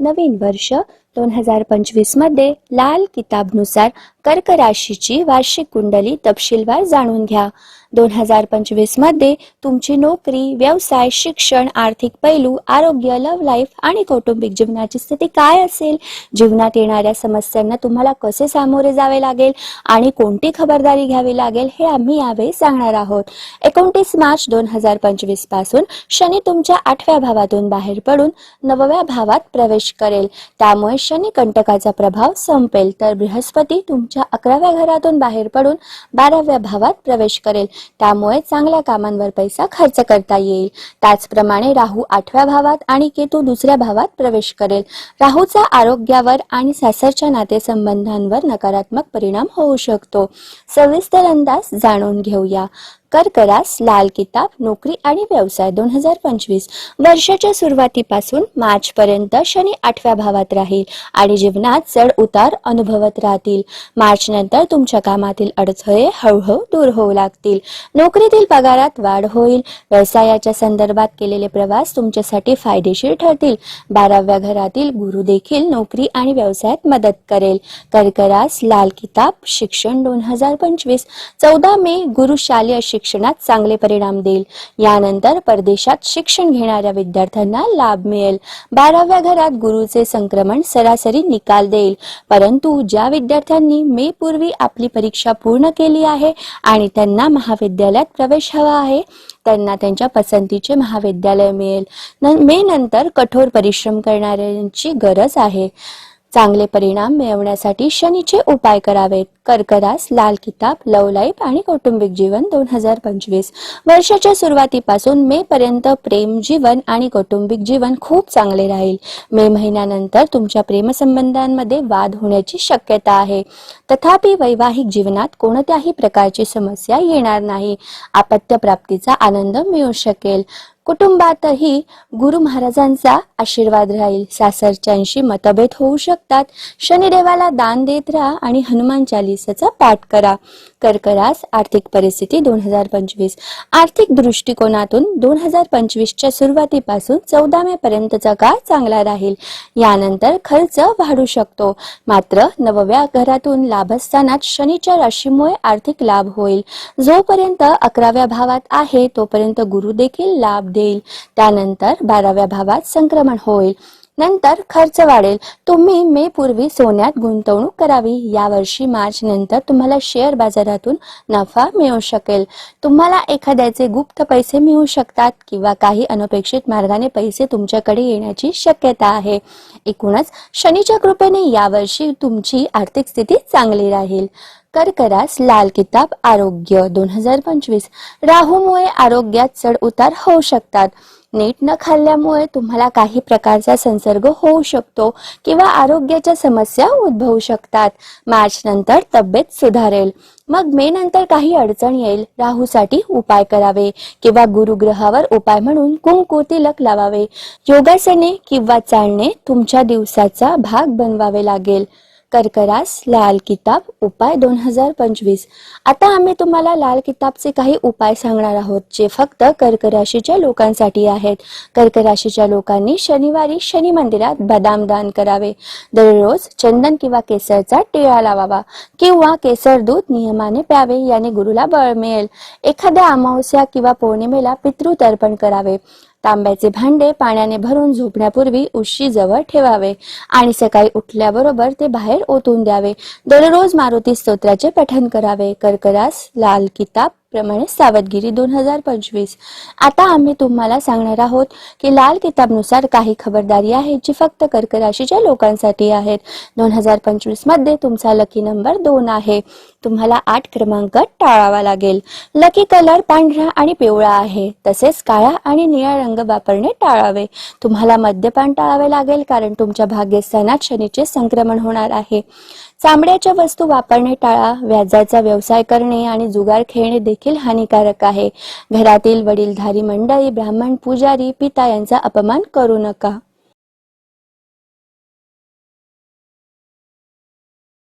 नवीन वर्ष दोन हजार पंचवीसमध्ये लाल किताबनुसार कर्क राशीची वार्षिक कुंडली तपशीलवार जाणून घ्या. दोन हजार पंचवीसमध्ये तुमची नोकरी व्यवसाय शिक्षण आर्थिक पैलू आरोग्य लव लाईफ आणि कौटुंबिक जीवनाची स्थिती काय असेल? जीवनात येणाऱ्या समस्यांना तुम्हाला कसे सामोरे जावे लागेल आणि कोणती खबरदारी घ्यावी लागेल हे आम्ही यावेळी सांगणार आहोत. एकोणतीस मार्च दोन हजार पंचवीसपासून शनी तुमच्या आठव्या भावातून बाहेर पडून नवव्या भावात प्रवेश करेल. त्यामुळे शनी कंटकाचा प्रभाव संपेल. तर बृहस्पती तुमच्या अकराव्या घरातून बाहेर पडून बाराव्या भावात प्रवेश करेल. त्यामुळे चांगल्या कामांवर पैसा खर्च करता येईल. त्याचप्रमाणे राहू आठव्या भावात आणि केतू दुसऱ्या भावात प्रवेश करेल. राहूचा आरोग्यावर आणि सासरच्या नातेसंबंधांवर नकारात्मक परिणाम होऊ शकतो. सविस्तर अंदाज जाणून घेऊया. कर्करास लाल किताब नोकरी आणि व्यवसाय दोन हजार पंचवीस. वर्षाच्या सुरुवातीपासून मार्च पर्यंत शनी आठव्या भावात राहील आणि जीवनात चढ उतार अनुभवत राहतील. मार्च नंतर तुमच्या कामातील अडथळे हळूहळू दूर होऊ लागतील. नोकरीतील पगारात वाढ होईल. व्यवसायाच्या संदर्भात केलेले प्रवास तुमच्यासाठी फायदेशीर ठरतील. बाराव्या घरातील गुरु देखील नोकरी आणि व्यवसायात मदत करेल. कर्करास लाल किताब शिक्षण दोन हजार पंचवीस. चौदा मे गुरु शालेय शिक्षणात चांगले परिणाम देईल. यानंतर परदेशात शिक्षण घेणाऱ्या विद्यार्थ्यांना लाभ मिळेल. बाराव्या घरात गुरुचे संक्रमण सरासरी निकाल देईल. परंतु ज्या विद्यार्थ्यांनी मे पूर्वी आपली परीक्षा पूर्ण केली आहे आणि त्यांना महाविद्यालयात प्रवेश हवा आहे त्यांना त्यांच्या पसंतीचे महाविद्यालय मिळेल. न- मे नंतर कठोर परिश्रम करणाऱ्यांची गरज आहे. चांगले परिणाम मिळवण्यासाठी शनीचे उपाय करावेत. कर्करास लाल किताब लव लाईफ आणि कौटुंबिक जीवन दोन हजार पंचवीस. वर्षाच्या सुरुवातीपासून मे पर्यंत प्रेम जीवन आणि कौटुंबिक जीवन खूप चांगले राहील. मे महिन्यानंतर तुमच्या प्रेमसंबंधांमध्ये वाद होण्याची शक्यता आहे. तथापि वैवाहिक जीवनात कोणत्याही प्रकारची समस्या येणार नाही. आपत्य प्राप्तीचा आनंद मिळू शकेल. कुटुंबातही गुरु महाराजांचा आशीर्वाद राहील. सासरच्यांशी मतभेद होऊ शकतात. शनिदेवाला दान देत राहा आणि हनुमान चालिसाचा पाठ करा. कर्करास आर्थिक परिस्थिती दोन हजार पंचवीस. आर्थिक दृष्टिकोनातून दोन हजार पंचवीसच्या सुरुवातीपासून चौदा मे पर्यंतचा काळ चांगला राहील. यानंतर खर्च वाढू शकतो. मात्र नवव्या घरातून लाभस्थानात शनीच्या राशीमुळे आर्थिक लाभ होईल. जोपर्यंत अकराव्या भावात आहे तोपर्यंत गुरु देखील लाभ देईल. त्यानंतर बाराव्या भावात संक्रमण होईल. नंतर खर्च वाढेल. तुम्ही मे पूर्वी सोन्यात गुंतवणूक करावी. यावर्षी मार्च नंतर तुम्हाला शेअर बाजारातून नफा मिळू शकेल. तुम्हाला एखाद्याचे गुप्त पैसे मिळू शकतात किंवा काही अनपेक्षित मार्गाने पैसे तुमच्याकडे येण्याची शक्यता आहे. एकूणच शनीच्या कृपेने यावर्षी तुमची आर्थिक स्थिती चांगली राहील. कर्करास लाल किताब आरोग्य दोन हजार पंचवीस. राहूमुळे आरोग्यात चढ उतार होऊ शकतात. नीट न खाल्ल्यामुळे तुम्हाला काही प्रकारचा संसर्ग होऊ शकतो किंवा आरोग्याच्या समस्या उद्भवू शकतात. मार्च नंतर तब्येत सुधारेल. मग मे नंतर काही अडचण येईल. राहूसाठी उपाय करावे किंवा गुरुग्रहावर उपाय म्हणून कुंकू तिलक लावावे. योगासने किंवा चालणे तुमच्या दिवसाचा भाग बनवावे लागेल. कर्करास लाल किताब उपाय दोन हजार पंचवीस. आता आम्ही तुम्हाला लाल किताबचे काही उपाय सांगणार आहोत जे फक्त कर्क राशीच्या लोकांसाठी आहेत. कर्कराशीच्या लोकांनी शनिवारी शनी मंदिरात बदाम दान करावे. दररोज चंदन किंवा केसरचा टिळा लावावा किंवा केसर दूध नियमाने प्यावे याने गुरुला बळ मिळेल. एखाद्या अमावस्या किंवा पौर्णिमेला पितृ तर्पण करावे. तांब्याचे भांडे पाण्याने भरून झोपण्यापूर्वी उशी जवळ ठेवावे आणि सकाळी उठल्याबरोबर ते बाहेर ओतून द्यावे. दररोज मारुती स्तोत्राचे पठण करावे. कर्करास लाल किताब प्रमाणे सावधगिरी दोन हजार पंचवीस. आता आम्ही तुम्हाला सांगणार आहोत की लाल किताबनुसार काही खबरदारी आहे जी फक्त कर्क राशीच्या लोकांसाठी आहेत. दोन हजार पंचवीसमध्ये तुमचा लकी नंबर दोन आहे. तुम्हाला आठ क्रमांक टाळावा लागेल. लकी कलर पांढरा आणि पिवळा आहे. तसेच काळा आणि निळा रंग वापरणे टाळावे. तुम्हाला मद्यपान टाळावे लागेल कारण तुमच्या भाग्यस्थानात शनीचे संक्रमण होणार आहे. चामड्याच्या वस्तू वापरणे टाळा व्याजाचा व्यवसाय करणे आणि जुगार खेळणे देखील हानिकारक आहे. घरातील वडीलधारी मंडळी ब्राह्मण पुजारी पिता यांचा अपमान करू नका.